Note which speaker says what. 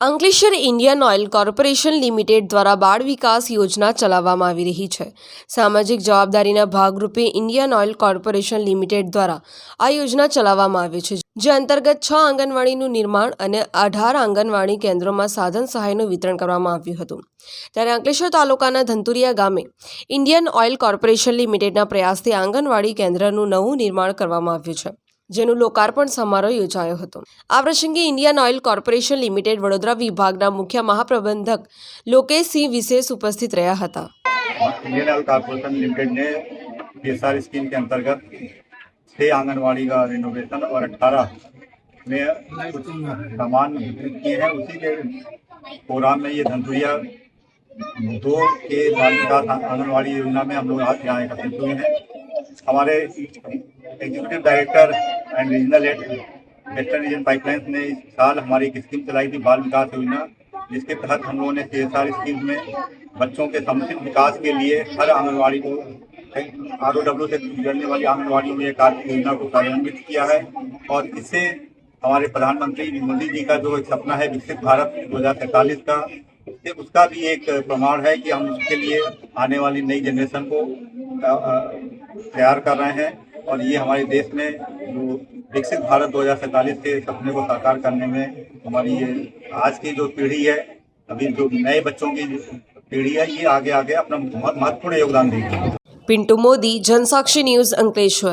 Speaker 1: Ankleshwar Indian oil corporation limited દ્વારા બાળ વિકાસ યોજના ચલાવવામાં આવી રહી છે. સામાજિક જવાબદારીના ભાગરૂપે ઇન્ડિયન ઓઇલ કોર્પોરેશન લિમિટેડ દ્વારા આ યોજના ચલાવવામાં આવી છે, જે અંતર્ગત છ આંગણવાડીનું નિર્માણ અને અઢાર આંગણવાડી કેન્દ્રોમાં સાધન સહાયનું વિતરણ કરવામાં આવ્યું હતું. ત્યારે અંકલેશ્વર તાલુકાના ધંતુરિયા ગામે ઇન્ડિયન ઓઇલ કોર્પોરેશન લિમિટેડના પ્રયાસથી આંગણવાડી કેન્દ્રનું નવું નિર્માણ કરવામાં આવ્યું છે. જેનું લોકાર્પણ સમારોહ યોજાયો હતો આ પ્રસંગે Indian oil corporation limited Vadodara વિભાગના મુખ્ય મહાપ્રબંધક લોકેશસિંહ વિશેષ ઉપસ્થિત રહ્યા હતા
Speaker 2: इंडियन ऑयल कॉरपोरेशन लिमिटेड ने पीएसआर स्कीम के अंतर्गत छह आंगनवाड़ी का रिनोवेशन और अठारह में कुछ सामान वितरित किए हैं उसी के प्रोग्राम में ये धनसुरिया दो के बाल विकास आंगनवाड़ी योजना में हम लोग आज यहाँ एकत्रित हुए हैं हमारे executive director and regional head western region pipelines ने इस साल हमारी एक स्कीम चलाई थी, बाल विकास योजना, जिसके तहत हम लोगों ने सी स्कीम में बच्चों के समुचित विकास के लिए हर आंगनवाड़ी को आर ओ डब्ल्यू से जुड़ने वाली आंगनवाड़ी में एक आज योजना को कार्यान्वित किया है। और इससे हमारे प्रधानमंत्री मोदी जी का जो एक सपना है, विकसित भारत दो हज़ार सैतालीस का उसका भी एक प्रमाण है कि हम उसके लिए आने वाली नई जनरेशन को तैयार कर रहे हैं। और ये हमारे देश में जो विकसित भारत दो के सपने को साकार करने में हमारी ये आज की जो पीढ़ी है, अभी जो नए बच्चों की पीढ़ी है, ये आगे आगे अपना बहुत महत्वपूर्ण योगदान देगी।
Speaker 1: पिंटू मोदी, जनसाक्षी न्यूज़ अंकलेश्वर।